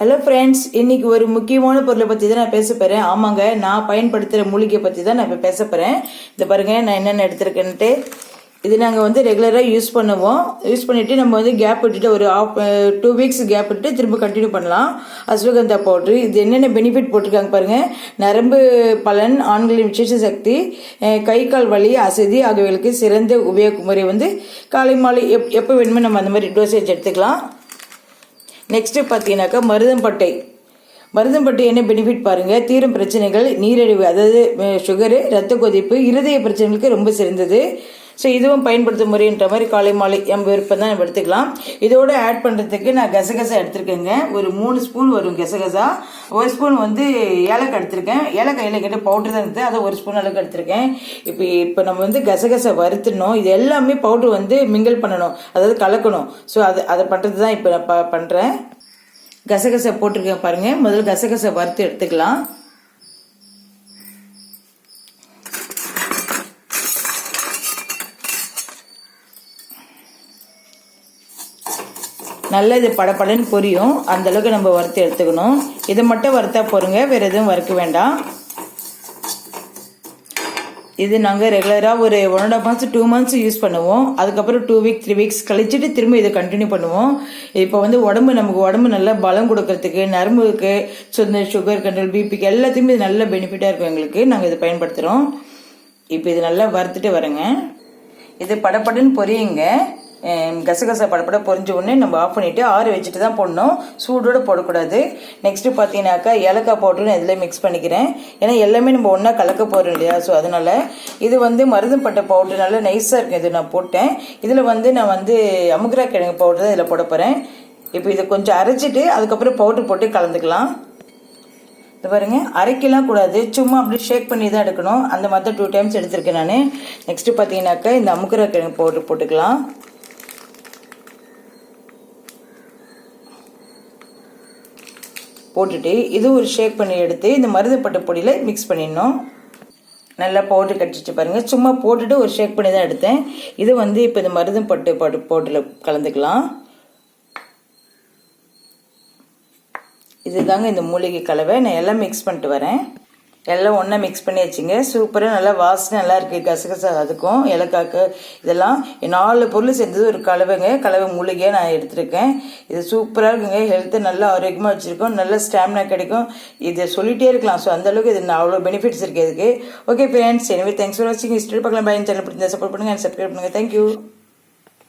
Hello friends இன்னைக்கு ஒரு முக்கியமான பொருளை பற்றி தான் நான் பேச போகிறேன் ஆமாங்க நான் பயன்படுத்துகிற மூலிகை பற்றி தான் நான் இப்போ பேச போகிறேன் இந்த பாருங்க நான் என்னென்ன எடுத்திருக்கேன்ட்டு. இது நாங்கள் வந்து ரெகுலராக யூஸ் பண்ணுவோம். யூஸ் பண்ணிவிட்டு நம்ம வந்து கேப் விட்டுட்டு ஒரு ஆஃப் டூ வீக்ஸ் கேப் விட்டு திரும்ப கண்டினியூ பண்ணலாம். அஸ்வகந்தா பவுட்ரு இது என்னென்ன பெனிஃபிட் போட்டிருக்காங்க பாருங்கள் நரம்பு பலன் ஆண்களின் விசேஷ சக்தி கை கால் வலி அசதி ஆகியவர்களுக்கு சிறந்த உபயோக முறை வந்து காலை மாலை எப் எப்போ வேணுமோ நம்ம அந்த மாதிரி டோசேஜ் எடுத்துக்கலாம். நெக்ஸ்ட்டு பார்த்தீங்கன்னாக்கா மருதம்பட்டை. மருதம்பட்டை என்ன பெனிஃபிட் பாருங்கள் தீரும் பிரச்சனைகள் நீரிழிவு அதாவது சுகரு ரத்த கொதிப்பு இருதய பிரச்சனைகளுக்கு ரொம்ப சிறந்தது. ஸோ இதுவும் பயன்படுத்தும் முறைன்ற மாதிரி காலை மாலை நம்ம விருப்பம் தான் நம்ம எடுத்துக்கலாம். இதோடு ஆட் பண்ணுறதுக்கு நான் கசகசா எடுத்துருக்கேங்க. ஒரு மூணு ஸ்பூன் வரும் கசகசா. ஒரு ஸ்பூன் வந்து ஏலக்காய் எடுத்திருக்கேன். ஏலக்காய் கிட்ட பவுடர் தான் எடுத்து அதை ஒரு ஸ்பூன் அளவுக்கு எடுத்திருக்கேன். இப்போ இப்போ நம்ம வந்து கசகசை வறுத்துடணும். இது எல்லாமே பவுடர் வந்து மிங்கிள் பண்ணணும். அதாவது கலக்கணும். ஸோ அது அதை பண்ணுறது தான் இப்போ நான் ப பண்ணுறேன் கசகசை போட்டிருக்கேன் பாருங்கள் முதல்ல கசகசை வறுத்து எடுத்துக்கலாம். நல்லா இது படபடன்னு பொரியும் அந்தளவுக்கு நம்ம வறுத்து எடுத்துக்கணும். இதை மட்டும் வறுத்தா போருங்க. வேற எதுவும் வறுக்க வேண்டாம். இது நாங்கள் ரெகுலராக ஒரு one and half months two months use பண்ணுவோம். அதுக்கப்புறம் டூ வீக் த்ரீ வீக்ஸ் கழிச்சிட்டு திரும்ப இதை கண்டினியூ பண்ணுவோம். இப்போ வந்து உடம்பு நமக்கு உடம்பு நல்லா பலம் கொடுக்கறதுக்கு நரம்புக்கு சொந்த சுகர் கண்ட்ரோல் பிபிக்கு எல்லாத்தையுமே இது நல்ல பெனிஃபிட்டாக இருக்கும் எங்களுக்கு. நாங்கள் இதை பயன்படுத்துகிறோம் இப்போ இது நல்லா வறுத்துட்டு வரேங்க. இது படப்படன்னு பொரியுங்க. கசகசா படப்பட பொரிஞ்ச உடனே நம்ம ஆஃப் பண்ணிவிட்டு ஆற வச்சுட்டு தான் போடணும். சூடோடு போடக்கூடாது. நெக்ஸ்ட்டு பார்த்தீங்கன்னாக்கா ஏலக்காய் பவுடர் நான் இதில் மிக்ஸ் பண்ணிக்கிறேன். ஏன்னா எல்லாமே நம்ம ஒன்றா கலக்க போகிறோம் இல்லையா? ஸோ அதனால் இது வந்து மருதம்பட்டை பவுடர் நல்லா நைஸாக இருக்கும் இது நான் போட்டேன். இதில் வந்து நான் வந்து அமுகரா கிழங்கு பவுடர் தான் இதில் போட போகிறேன் இப்போ இதை கொஞ்சம் அரைச்சிட்டு அதுக்கப்புறம் பவுடர் போட்டு கலந்துக்கலாம். இது பாருங்க. அரைக்கலாம் கூடாது. சும்மா அப்படியே ஷேக் பண்ணி தான் எடுக்கணும். அந்த மாதிரி டூ டைம்ஸ் எடுத்திருக்கேன் நான். நெக்ஸ்ட்டு பார்த்தீங்கன்னாக்கா இந்த அமுக்கிற கிழங்கு பவுடர் போட்டுக்கலாம். போட்டுட்டு இது ஒரு ஷேக் பண்ணி எடுத்து இந்த மருதப்பட்ட பொடியில் மிக்ஸ் பண்ணிடணும். நல்லா பவுடர் கட்டிச்சு பாருங்கள் சும்மா போட்டுட்டு ஒரு ஷேக் பண்ணி தான் எடுத்தேன். இது வந்து இப்போ இந்த மருதம் பட்டு பட்டு பவுடரில் கலந்துக்கலாம். இதுதாங்க இந்த மூலிகை கலவை. நான் எல்லாம் மிக்ஸ் பண்ணிட்டு வரேன். எல்லாம் ஒன்றா மிக்ஸ் பண்ணி வச்சுங்க. சூப்பராக நல்லா வாசனை நல்லா இருக்குது கசகசா அதுக்கும் இலக்காக்கு இதெல்லாம் நாலு பொருள் சேர்ந்தது ஒரு கலவைங்க. கலவை மூலிகையாக நான் எடுத்திருக்கேன். இது சூப்பராக இருக்குங்க. ஹெல்த்து நல்லா ஆரோக்கியமாக வச்சுருக்கோம். நல்ல ஸ்டாமினா கிடைக்கும். இதை சொல்லிகிட்டே இருக்கலாம். ஸோ அந்தளவுக்கு இது அவ்வளோ பெனிஃபிட்ஸ் இருக்குது இதுக்கு. ஓகே ஃப்ரெண்ட்ஸ் எனவே தேங்க்ஸ் ஃபார் வாட்சிங் ஹிஸ்டரி பார்க்கலாம். பயன் சேனல் பிடிச்சா சப்போர்ட் பண்ணுங்கள் சப்ஸ்கிரைப் பண்ணுங்கள் தேங்க்யூ